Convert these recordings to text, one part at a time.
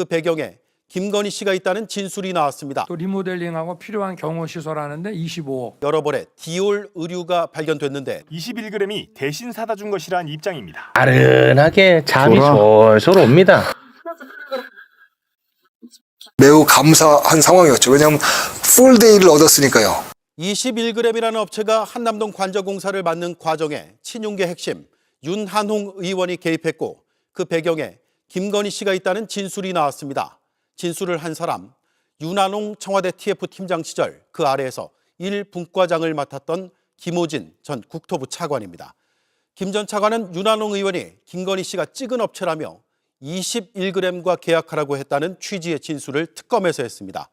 그 배경에 김건희 씨가 있다는 진술이 나왔습니다. 또 리모델링하고 필요한 경호 시설하는데 25억. 여러 벌의 디올 의류가 발견됐는데 21g이 대신 사다 준 것이란 입장입니다. 아른하게 잠이. 솔솔 옵니다. 매우 감사한 상황이었죠. 왜냐하면 풀데이를 얻었으니까요. 21g이라는 업체가 한남동 관저공사를 맡는 과정에 친윤계 핵심 윤한홍 의원이 개입했고 그 배경에 김건희 씨가 있다는 진술이 나왔습니다. 진술을 한 사람 윤한홍 청와대 TF 팀장 시절 그 아래에서 1분과장을 맡았던 김호진 전 국토부 차관입니다. 김 전 차관은 윤한홍 의원이 김건희 씨가 찍은 업체라며 21g과 계약하라고 했다는 취지의 진술을 특검에서 했습니다.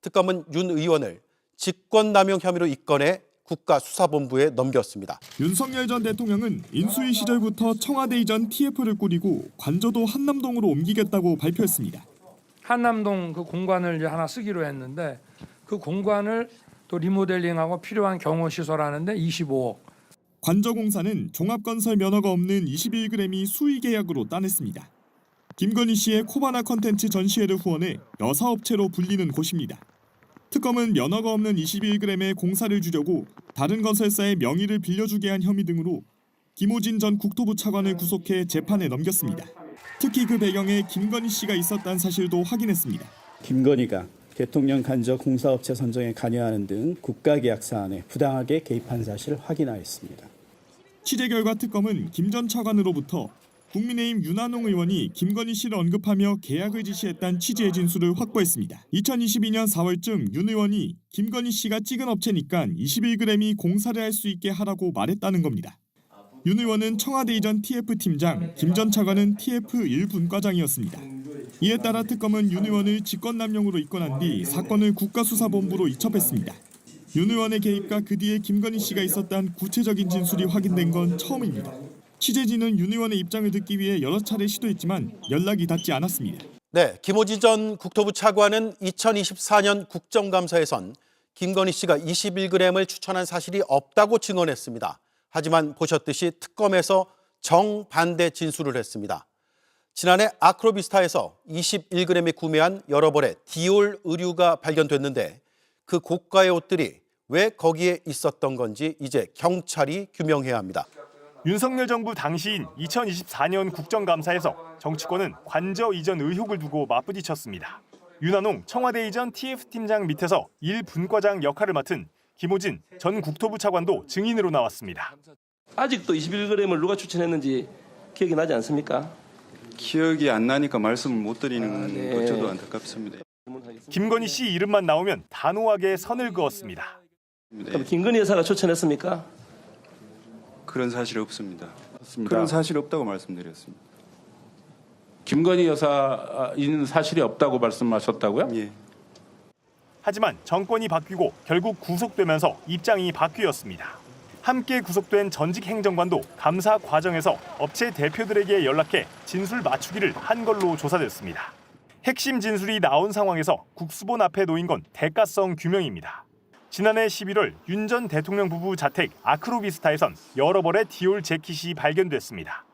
특검은 윤 의원을 직권남용 혐의로 입건해 국가수사본부에 넘겼습니다. 윤석열 전 대통령은 인수위 시절부터 청와대 이전 TF를 꾸리고 관저도 한남동으로 옮기겠다고 발표했습니다. 한남동 그 공간을 이제 하나 쓰기로 했는데 그 공간을 또 리모델링하고 필요한 경호 시설하는데 25억. 관저 공사는 종합건설 면허가 없는 21g이 수의 계약으로 따냈습니다. 김건희 씨의 코바나 컨텐츠 전시회를 후원해 여사업체로 불리는 곳입니다. 특검은 면허가 없는 21g의 공사를 주려고 다른 건설사의 명의를 빌려주게 한 혐의 등으로 김호진 전 국토부 차관을 구속해 재판에 넘겼습니다. 특히 그 배경에 김건희 씨가 있었다는 사실도 확인했습니다. 김건희가 대통령 간접 공사업체 선정에 관여하는 등 국가계약 사안에 부당하게 개입한 사실을 확인하였습니다. 취재 결과 특검은 김 전 차관으로부터 국민의힘 윤한홍 의원이 김건희 씨를 언급하며 계약을 지시했다는 취지의 진술을 확보했습니다. 2022년 4월쯤 윤 의원이 김건희 씨가 찍은 업체니까 21g이 공사를 할 수 있게 하라고 말했다는 겁니다. 윤 의원은 청와대 이전 TF 팀장, 김 전 차관은 TF 1분과장이었습니다. 이에 따라 특검은 윤 의원을 직권남용으로 입건한 뒤 사건을 국가수사본부로 이첩했습니다. 윤 의원의 개입과 그 뒤에 김건희 씨가 있었다는 구체적인 진술이 확인된 건 처음입니다. 취재진은 윤 의원의 입장을 듣기 위해 여러 차례 시도했지만 연락이 닿지 않았습니다. 네, 김호진 전 국토부 차관은 2024년 국정감사에선 김건희 씨가 21g을 추천한 사실이 없다고 증언했습니다. 하지만 보셨듯이 특검에서 정반대 진술을 했습니다. 지난해 아크로비스타에서 21g이 구매한 여러 벌의 디올 의류가 발견됐는데 그 고가의 옷들이 왜 거기에 있었던 건지 이제 경찰이 규명해야 합니다. 윤석열 정부 당시인 2024년 국정감사에서 정치권은 관저 이전 의혹을 두고 맞부딪혔습니다. 윤한홍 청와대 이전 TF팀장 밑에서 1분과장 역할을 맡은 김호진 전 국토부 차관도 증인으로 나왔습니다. 아직도 21g을 누가 추천했는지 기억이 나지 않습니까? 기억이 안 나니까 말씀을 못 드리는 아, 네. 것 저도 안타깝습니다. 김건희 씨 이름만 나오면 단호하게 선을 그었습니다. 그럼 김건희 여사가 추천했습니까? 그런 사실 없습니다. 그런 사실 없다고 말씀드렸습니다. 김건희 여사인 사실이 없다고 말씀하셨다고요? 예. 하지만 정권이 바뀌고 결국 구속되면서 입장이 바뀌었습니다. 함께 구속된 전직 행정관도 감사 과정에서 업체 대표들에게 연락해 진술 맞추기를 한 걸로 조사됐습니다. 핵심 진술이 나온 상황에서 국수본 앞에 놓인 건 대가성 규명입니다. 지난해 11월 윤 전 대통령 부부 자택 아크로비스타에선 여러 벌의 디올 재킷이 발견됐습니다.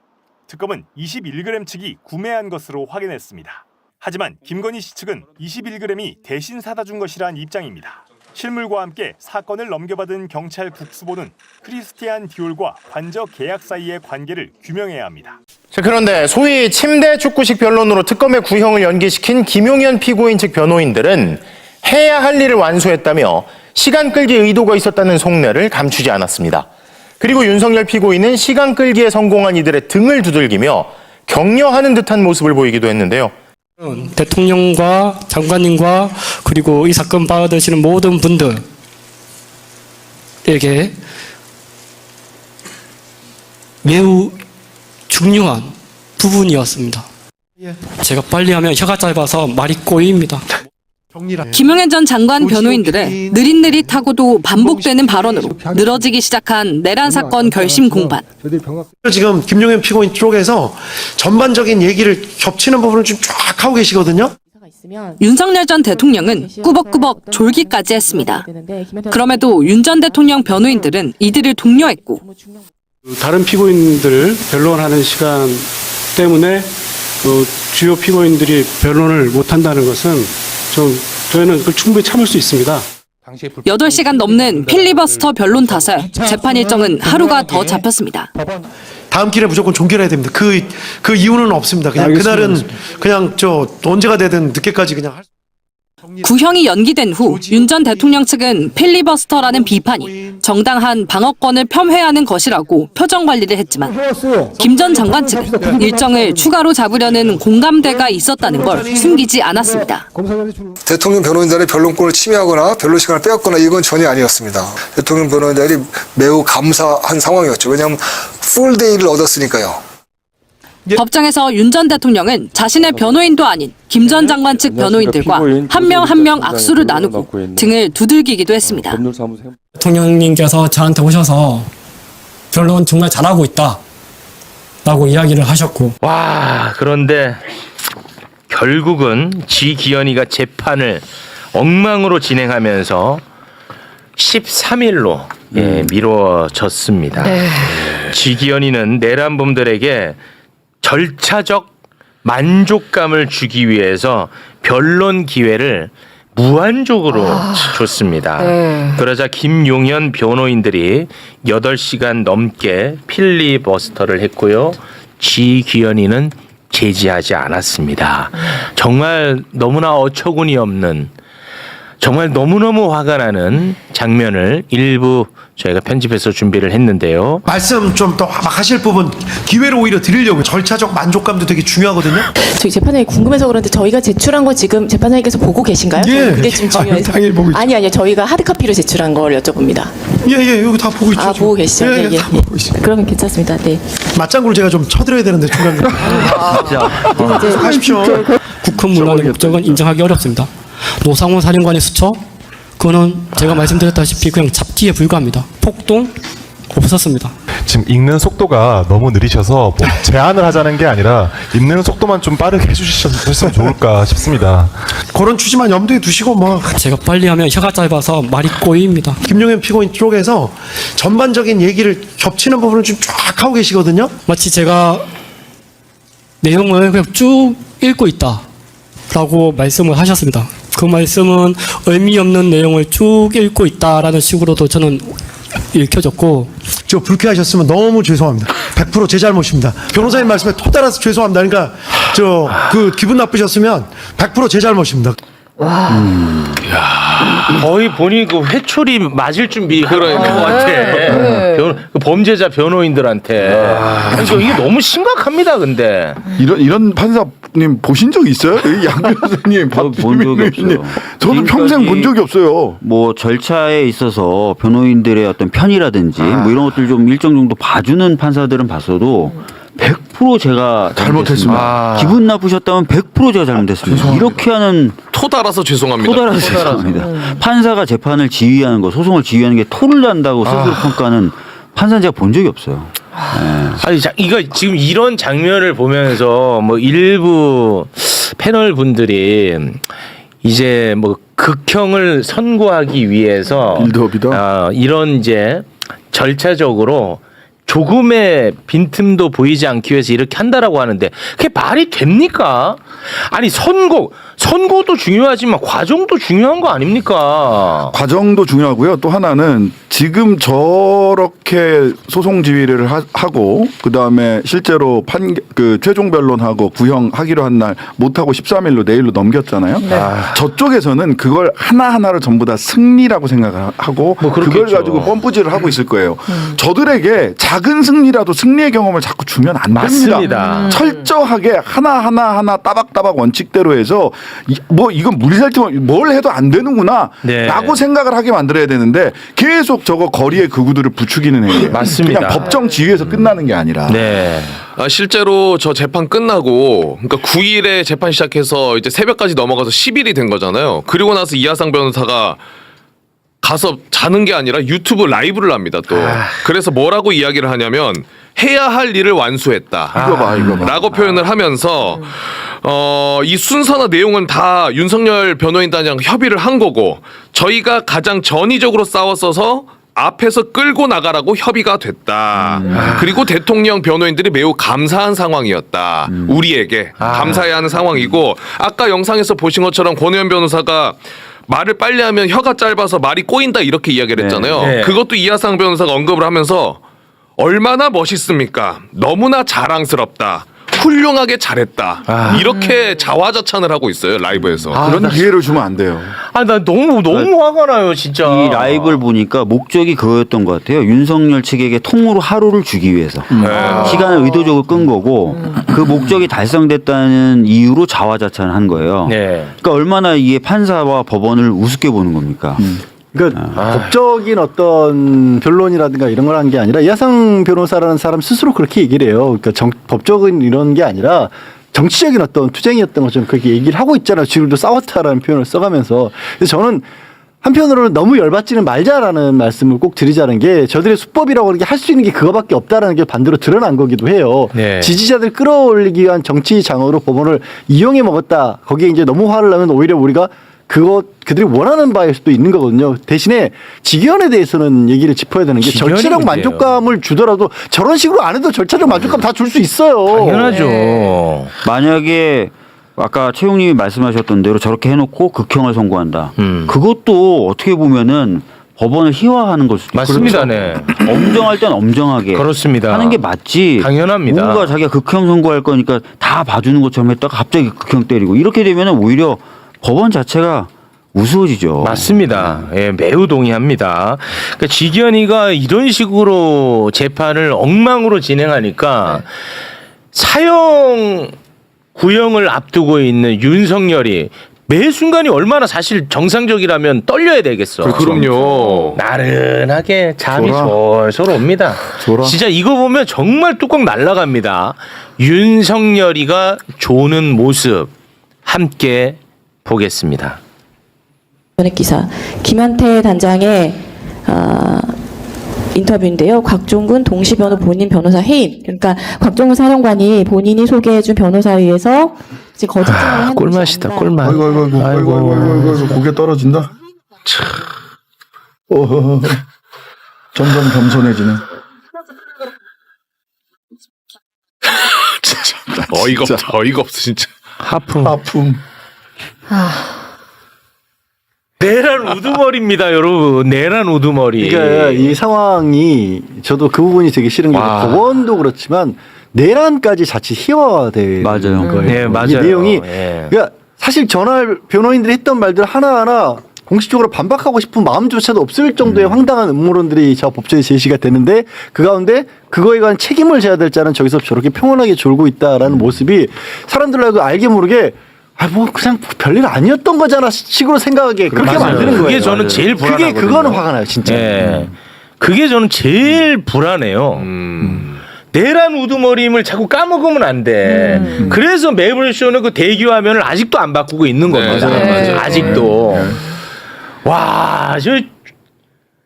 특검은 21g 측이 구매한 것으로 확인했습니다. 하지만 김건희 씨 측은 21g이 대신 사다 준 것이란 입장입니다. 실물과 함께 사건을 넘겨받은 경찰 국수보는 크리스티안 디올과 관저 계약 사이의 관계를 규명해야 합니다. 자, 그런데 소위 침대 축구식 변론으로 특검의 구형을 연기시킨 김용현 피고인 측 변호인들은 해야 할 일을 완수했다며 시간 끌기 의도가 있었다는 속내를 감추지 않았습니다. 그리고 윤석열 피고인은 시간 끌기에 성공한 이들의 등을 두들기며 격려하는 듯한 모습을 보이기도 했는데요. 대통령과 장관님과 그리고 이 사건 받으시는 모든 분들에게 매우 중요한 부분이었습니다. 제가 빨리 하면 혀가 짧아서 말이 꼬입니다. 김용현 전 장관 변호인들의 느릿느릿하고도 반복되는 발언으로 늘어지기 시작한 내란 사건 결심 공판. 지금 김용현 피고인 쪽에서 전반적인 얘기를 겹치는 부분을 좀 쫙 하고 계시거든요. 윤석열 전 대통령은 꾸벅꾸벅 졸기까지 했습니다. 그럼에도 윤 전 대통령 변호인들은 이들을 독려했고 다른 피고인들 변론하는 시간 때문에 그 주요 피고인들이 변론을 못 한다는 것은 좀 저희는 그걸 충분히 참을 수 있습니다. 8시간 넘는 필리버스터 변론 탓에 재판 일정은 하루가 더 잡혔습니다. 다음 길에 무조건 종결해야 됩니다. 그, 그 이유는 없습니다. 그냥 알겠습니다. 그날은 그냥 저 언제가 되든 늦게까지 그냥 할 구형이 연기된 후 윤 전 대통령 측은 필리버스터라는 비판이 정당한 방어권을 폄훼하는 것이라고 표정 관리를 했지만 김 전 장관 측은 일정을 추가로 잡으려는 공감대가 있었다는 걸 숨기지 않았습니다. 대통령 변호인단의 변론권을 침해하거나 변론 시간을 빼앗거나 이건 전혀 아니었습니다. 대통령 변호인단이 매우 감사한 상황이었죠. 왜냐하면 풀데이를 얻었으니까요. 법정에서 윤 전 대통령은 자신의 변호인도 아닌 김 전 장관 측 변호인들과 한 명 한 명 악수를 나누고 등을 두들기기도 했습니다. 대통령님께서 저한테 오셔서 변론 정말 잘하고 있다. 라고 이야기를 하셨고 와, 그런데 결국은 지기현이가 재판을 엉망으로 진행하면서 13일로 예, 미뤄졌습니다. 지기현이는 내란범들에게 절차적 만족감을 주기 위해서 변론 기회를 무한적으로 줬습니다. 그러자 김용현 변호인들이 8시간 넘게 필리버스터를 했고요. 지기현이는 제지하지 않았습니다. 정말 너무나 어처구니 없는 정말 너무너무 화가 나는 장면을 일부 저희가 편집해서 준비를 했는데요. 말씀 좀 더 막 하실 부분 기회를 오히려 드리려고 절차적 만족감도 되게 중요하거든요. 저희 재판장이 궁금해서 그런데 저희가 제출한 거 지금 재판장님께서 보고 계신가요? 예. 그게 지금 중요해서. 당연히 보고 있죠. 아니 아니요 저희가 하드 카피로 제출한 걸 여쭤봅니다. 예예 여기 다 보고 있죠. 아 지금. 보고 계시죠? 예, 예, 다 보고 있어요. 그러면 괜찮습니다. 네. 맞장구를 제가 좀 쳐드려야 되는데 중간 중간. 이제 하십시오. 국헌 문란의 목적은 인정하기 어렵습니다. 노상원 사령관의 수처 그거는 제가 말씀드렸다시피 그냥 잡기에 불과합니다. 폭동 없었습니다. 지금 읽는 속도가 너무 느리셔서 뭐 제안을 하자는 게 아니라 읽는 속도만 좀 빠르게 해주셨으면 좋을까 싶습니다. 그런 취지만 염두에 두시고 뭐 제가 빨리 하면 혀가 짧아서 말이 꼬입니다. 김용현 피고인 쪽에서 전반적인 얘기를 겹치는 부분을 좀 쫙 하고 계시거든요. 마치 제가 내용을 그냥 쭉 읽고 있다라고 말씀을 하셨습니다. 그 말씀은 의미 없는 내용을 쭉 읽고 있다라는 식으로도 저는 읽혀졌고 저 불쾌하셨으면 너무 죄송합니다. 100%제 잘못입니다. 변호사님 말씀에 토 달아서 죄송합니다. 그러니까 저 그 기분 나쁘셨으면 100%제 잘못입니다. 거의 본인 그 회초리 맞을 준비 그런 것 같아. 변- 그 범죄자 변호인들한테. 아니, 이거 이게 너무 심각합니다. 근데 이런 이런 판사님 보신 적 있어요? 이양 변호사님, 본 적이 없어요. 저도 평생 본 적이 없어요. 뭐 절차에 있어서 변호인들의 어떤 편이라든지 뭐 이런 것들 좀 일정 정도 봐주는 판사들은 봤어도 100% 제가 잘못했습니다. 아. 기분 나쁘셨다면 100% 제가 잘못했습니다. 이렇게 하는 토 달아서 죄송합니다. 토 달아서 죄송합니다. 판사가 재판을 지휘하는 거, 소송을 지휘하는 게 토를 난다고 스스로 평가하는 판사는 제가 본 적이 없어요. 아니 자, 이거 지금 이런 장면을 보면서 뭐 일부 패널 분들이 이제 뭐 극형을 선고하기 위해서 어, 이런 이제 절차적으로 조금의 빈틈도 보이지 않기 위해서 이렇게 한다라고 하는데 그게 말이 됩니까? 아니 선고 선고도 중요하지만 과정도 중요한 거 아닙니까? 과정도 중요하고요. 또 하나는 지금 저렇게 소송 지휘를 하, 고 그다음에 실제로 판 그 최종 변론하고 구형 하기로 한 날 못하고 13일로 내일로 넘겼잖아요. 네. 아, 저쪽에서는 그걸 하나하나를 전부 다 승리라고 생각하고 뭐 그걸. 가지고 펌프질을 하고 있을 거예요. 저들에게 작은 승리라도 승리의 경험을 자꾸 주면 안 맞습니다. 됩니다. 음. 철저하게 하나하나 하나 따박따박 원칙대로 해서 이- 뭐 이건 물살팀 뭘 해도 안 되는구나 네. 라고 생각을 하게 만들어야 되는데 계속 저거 거리의 극우들을 부추기는 행위 맞습니다. 그냥 법정 지휘에서 끝나는 게 아니라 네. 아, 실제로 저 재판 끝나고 그러니까 9일에 재판 시작해서 이제 새벽까지 넘어가서 10일이 된 거잖아요. 그리고 나서 이하상 변호사가 가서 자는 게 아니라 유튜브 라이브를 합니다 또. 그래서 뭐라고 이야기를 하냐면 해야 할 일을 완수했다. 이거 봐, 이거 봐. 라고 표현을 하면서 어, 이 순서나 내용은 다 윤석열 변호인단이랑 협의를 한 거고 저희가 가장 전위적으로 싸웠어서 앞에서 끌고 나가라고 협의가 됐다. 그리고 대통령 변호인들이 매우 감사한 상황이었다. 우리에게 감사해야 하는 상황이고 아까 영상에서 보신 것처럼 권의원 변호사가 말을 빨리 하면 혀가 짧아서 말이 꼬인다 이렇게 이야기를 했잖아요. 네. 그것도 이하상 변호사가 언급을 하면서 얼마나 멋있습니까? 너무나 자랑스럽다. 훌륭하게 잘했다. 이렇게 자화자찬을 하고 있어요 라이브에서. 그런 기회를 주면 안 돼요. 아 나 너무 너무 화가 나요 진짜. 이 라이브를 보니까 목적이 그거였던 것 같아요. 윤석열 측에게 통으로 하루를 주기 위해서 네. 시간을 의도적으로 끈 거고 그 목적이 달성됐다는 이유로 자화자찬을 한 거예요. 네. 그러니까 얼마나 이게 판사와 법원을 우습게 보는 겁니까? 그러니까 아. 법적인 어떤 변론이라든가 이런 걸 한 게 아니라 이하상 변호사라는 사람 스스로 그렇게 얘기를 해요. 그러니까 정, 법적인 이런 게 아니라 정치적인 어떤 투쟁이었던 것처럼 그렇게 얘기를 하고 있잖아요. 지금도 싸웠다라는 표현을 써가면서. 그래서 저는 한편으로는 너무 열받지는 말자라는 말씀을 꼭 드리자는 게 저들의 수법이라고 하는 게 할 수 있는 게 그거밖에 없다라는 게 반대로 드러난 거기도 해요. 네. 지지자들 끌어올리기 위한 정치 장어로 법원을 이용해 먹었다. 거기에 이제 너무 화를 나면 오히려 우리가 그거 그들이 원하는 바일 수도 있는 거거든요. 대신에 직위원에 대해서는 얘기를 짚어야 되는 게 절차적 문제예요. 만족감을 주더라도 저런 식으로 안 해도 절차적 만족감 다 줄 수 있어요. 당연하죠. 네. 만약에 아까 최용님이 말씀하셨던 대로 저렇게 해놓고 극형을 선고한다. 음. 그것도 어떻게 보면은 법원을 희화하는 걸 수도 맞습니다. 있죠. 네. 엄정할 땐 엄정하게 그렇습니다. 하는 게 맞지. 당연합니다. 뭔가 자기가 극형 선고할 거니까 다 봐주는 것처럼 했다가 갑자기 극형 때리고 이렇게 되면은 오히려 법원 자체가 우스워지죠. 맞습니다. 예, 매우 동의합니다. 그러니까 지견이가 이런 식으로 재판을 엉망으로 진행하니까 사형 구형을 앞두고 있는 윤석열이 매 순간이 얼마나 사실 정상적이라면 떨려야 되겠어. 그럼요. 나른하게 잠이 졸아. 솔솔 옵니다. 졸아. 진짜 이거 보면 정말 뚜껑 날라갑니다. 윤석열이가 조는 모습 함께 보겠습니다. 전액 기사 김한태 단장의 아, 인터뷰인데요. 곽종근 동시 변호 본인 변호사 해임. 그러니까 곽종근 사령관이 본인이 소개해준 변호사에 의해서 이제 거짓 증언을 한 것이 꿀맛이다, 아닌가. 꿀맛. 아이고 아이고 아이고 아이고 아이고 아이고, 아이고 고개 떨어진다. 어, 점점 겸손해지네. 어이가 없어 진짜. 하품. 아픔. 내란 우두머리입니다, 여러분. 내란 우두머리. 그러니까 이 상황이 저도 그 부분이 되게 싫은 게 와. 법원도 그렇지만 내란까지 자칫 희화화되는 맞아요. 거예요. 네, 이 맞아요. 내용이 예. 그러니까 사실 전날 변호인들이 했던 말들 하나하나 공식적으로 반박하고 싶은 마음조차도 없을 정도의 황당한 음모론들이 저 법정에 제시가 되는데 그 가운데 그거에 관한 책임을 져야 될 자는 저기서 저렇게 평온하게 졸고 있다라는 모습이 사람들하고 알게 모르게 아 뭐 그냥 별일 아니었던 거잖아 식으로 생각하게 그렇게 맞아요. 만드는 거예요. 그게 저는 제일 그게 불안하거든요. 그거는 화가 나요, 진짜. 예. 그게 저는 제일 불안해요. 음. 내란 우두머리임을 자꾸 까먹으면 안 돼. 그래서 매블 쇼는 그 대기 화면을 아직도 안 바꾸고 있는 겁니다. 네, 맞아요. 아직도. 와, 저,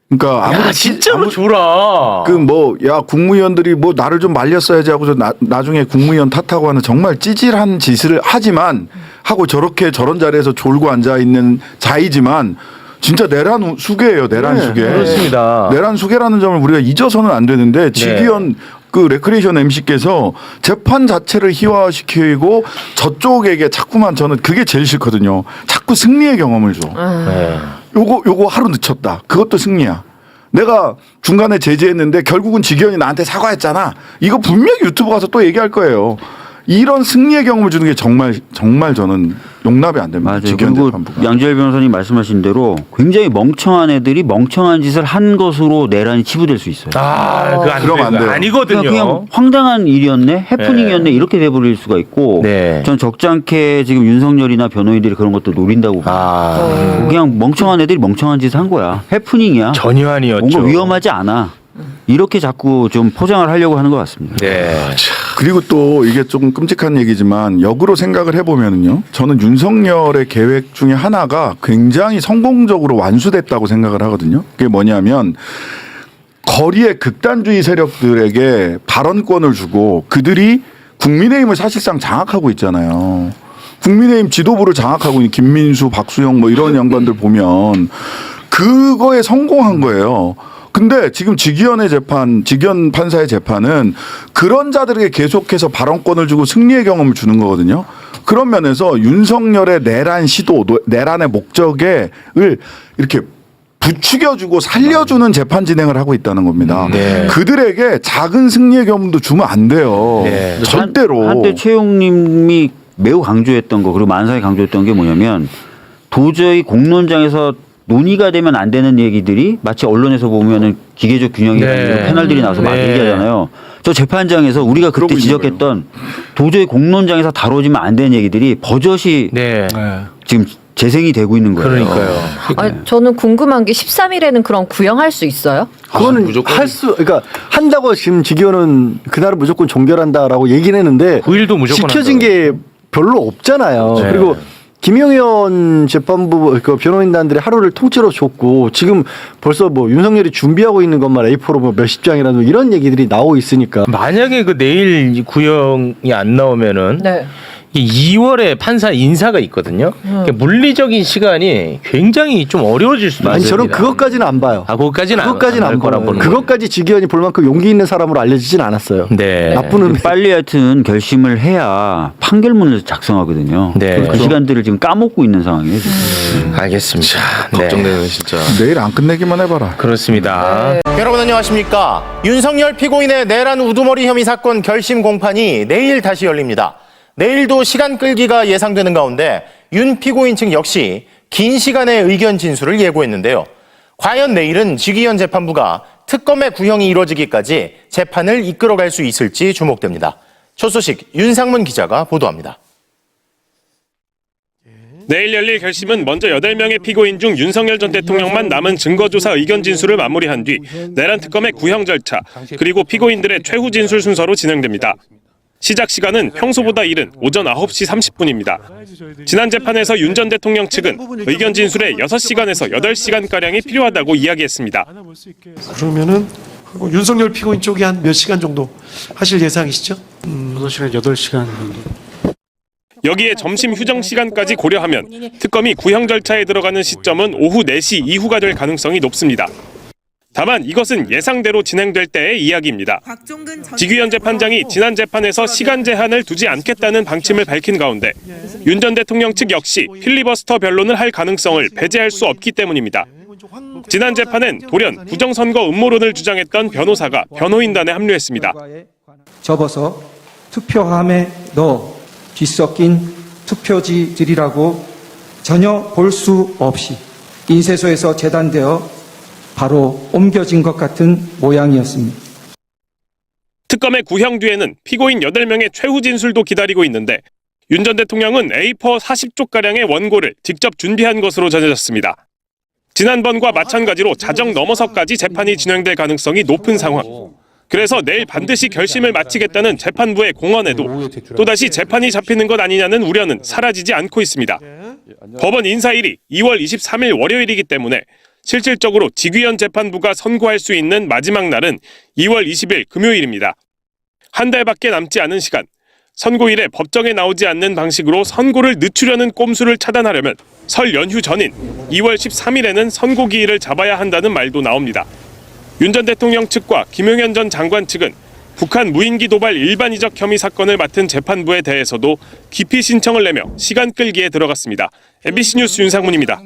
그러니까 야, 진짜로 줘라. 그뭐야 국무위원들이 뭐 나를 좀 말렸어야지 하고서 나, 나중에 국무위원 탓하고 하는 정말 찌질한 짓을 하지만 하고 저렇게 저런 자리에서 졸고 앉아 있는 자이지만 진짜 내란 우- 수계예요 내란 네, 수계 그렇습니다. 내란 수계라는 점을 우리가 잊어서는 안 되는데 지기현 그 레크레이션 MC께서 재판 자체를 희화시키고 저쪽에게 자꾸만 저는 그게 제일 싫거든요. 자꾸 승리의 경험을 줘. 네. 요거 요거 하루 늦췄다. 그것도 승리야. 내가 중간에 제지했는데 결국은 지기현이 나한테 사과했잖아. 이거 분명히 유튜브 가서 또 얘기할 거예요. 이런 승리의 경험을 주는 게 정말 정말 저는 용납이 안 됩니다. 맞아요. 그리고 재판부가. 양재열 변호사님 말씀하신 대로 굉장히 멍청한 애들이 멍청한 짓을 한 것으로 내란이 치부될 수 있어요. 아, 그거 안 그러면 안 돼요. 아니거든요. 그냥, 그냥 황당한 일이었네, 해프닝이었네 이렇게 돼버릴 수가 있고, 네. 전 적잖게 지금 윤석열이나 변호인들이 그런 것도 노린다고 봐요. 아, 그냥 멍청한 애들이 멍청한 짓을 한 거야. 해프닝이야. 전혀 아니었죠. 뭔가 위험하지 않아. 이렇게 자꾸 좀 포장을 하려고 하는 것 같습니다. 네. 그리고 또 이게 조금 끔찍한 얘기지만 역으로 생각을 해보면은요. 저는 윤석열의 계획 중에 하나가 굉장히 성공적으로 완수됐다고 생각을 하거든요. 그게 뭐냐면 거리의 극단주의 세력들에게 발언권을 주고 그들이 국민의힘을 사실상 장악하고 있잖아요. 국민의힘 지도부를 장악하고 있는 김민수, 박수영 뭐 이런 양반들 보면 그거에 성공한 거예요. 근데 지금 직위원의 재판, 직위원 판사의 재판은 그런 자들에게 계속해서 발언권을 주고 승리의 경험을 주는 거거든요. 그런 면에서 윤석열의 내란 시도, 노- 내란의 목적을 이렇게 부추겨주고 살려주는 재판 진행을 하고 있다는 겁니다. 네. 그들에게 작은 승리의 경험도 주면 안 돼요. 네. 절대로. 한, 때 최용님이 매우 강조했던 거 그리고 만사에 강조했던 게 뭐냐면 도저히 공론장에서 논의가 되면 안 되는 얘기들이 마치 언론에서 보면은 기계적 균형이라는 네. 패널들이 나와서 막 네. 얘기하잖아요. 저 재판장에서 우리가 그때 지적했던 도저히 공론장에서 다뤄지면 안 되는 얘기들이 버젓이 네. 지금 재생이 되고 있는 거예요. 그러니까요. 아, 저는 궁금한 게 13일에는 그럼 구형할 수 있어요? 그거는 할 수, 그러니까 한다고 지금 직위원은 그날은 무조건 종결한다라고 얘기는 했는데 9일도 무조건 지켜진 게 별로 없잖아요. 네. 그리고 김영현 재판부 그 변호인단들의 하루를 통째로 줬고 지금 벌써 뭐 윤석열이 준비하고 있는 것만 A4로 뭐 몇십 장이라도 이런 얘기들이 나오고 있으니까 만약에 그 내일 이 구형이 안 나오면은 네. 이 2월에 판사 인사가 있거든요. 음. 그러니까 물리적인 시간이 굉장히 좀 어려워질 수도 아니 있습니다. 저는 그것까지는 안 봐요. 아, 그것까지는 안- 그것까지는 안할 안 거라 봐요. 보는 그것까지 직위원이 볼 만큼 용기 있는 사람으로 알려지진 않았어요. 네. 나쁜 의미. 빨리 하여튼 결심을 해야 판결문을 작성하거든요. 네. 그 시간들을 지금 까먹고 있는 상황이에요. 지금. 알겠습니다. 네. 걱정되는 진짜. 내일 안 끝내기만 해봐라. 그렇습니다. 여러분 안녕하십니까? 윤석열 피고인의 내란 우두머리 혐의 사건 결심 공판이 내일 다시 열립니다. 내일도 시간 끌기가 예상되는 가운데 윤 피고인 측 역시 긴 시간의 의견 진술을 예고했는데요. 과연 내일은 직위원 재판부가 특검의 구형이 이루어지기까지 재판을 이끌어갈 수 있을지 주목됩니다. 첫 소식 윤상문 기자가 보도합니다. 내일 열릴 결심은 먼저 8명의 피고인 중 윤석열 전 대통령만 남은 증거조사 의견 진술을 마무리한 뒤 내란 특검의 구형 절차 그리고 피고인들의 최후 진술 순서로 진행됩니다. 시작 시간은 평소보다 이른 오전 9시 30분입니다. 지난 재판에서 윤 전 대통령 측은 의견 진술에 6시간에서 8시간가량이 필요하다고 이야기했습니다. 그러면은 뭐 윤석열 피고인 쪽이 한 몇 시간 정도 하실 예상이시죠? 6시간, 8시간 정도. 여기에 점심 휴정 시간까지 고려하면 특검이 구형 절차에 들어가는 시점은 오후 4시 이후가 될 가능성이 높습니다. 다만 이것은 예상대로 진행될 때의 이야기입니다. 직위원 재판장이 지난 재판에서 시간 제한을 두지 않겠다는 방침을 밝힌 가운데 윤 전 대통령 측 역시 필리버스터 변론을 할 가능성을 배제할 수 없기 때문입니다. 지난 재판엔 돌연 부정선거 음모론을 주장했던 변호사가 변호인단에 합류했습니다. 접어서 투표함에 넣어 뒤섞인 투표지들이라고 전혀 볼 수 없이 인쇄소에서 재단되어 바로 옮겨진 것 같은 모양이었습니다. 특검의 구형 뒤에는 피고인 8명의 최후 진술도 기다리고 있는데 윤 전 대통령은 A4 40쪽가량의 원고를 직접 준비한 것으로 전해졌습니다. 지난번과 마찬가지로 자정 넘어서까지 재판이 진행될 가능성이 높은 상황. 그래서 내일 반드시 결심을 마치겠다는 재판부의 공언에도 또다시 재판이 잡히는 것 아니냐는 우려는 사라지지 않고 있습니다. 법원 인사일이 2월 23일 월요일이기 때문에 실질적으로 직위원 재판부가 선고할 수 있는 마지막 날은 2월 20일 금요일입니다. 한 달밖에 남지 않은 시간, 선고일에 법정에 나오지 않는 방식으로 선고를 늦추려는 꼼수를 차단하려면 설 연휴 전인 2월 13일에는 선고 기일을 잡아야 한다는 말도 나옵니다. 윤 전 대통령 측과 김용현 전 장관 측은 북한 무인기 도발 일반 이적 혐의 사건을 맡은 재판부에 대해서도 기피 신청을 내며 시간 끌기에 들어갔습니다. MBC 뉴스 윤상문입니다.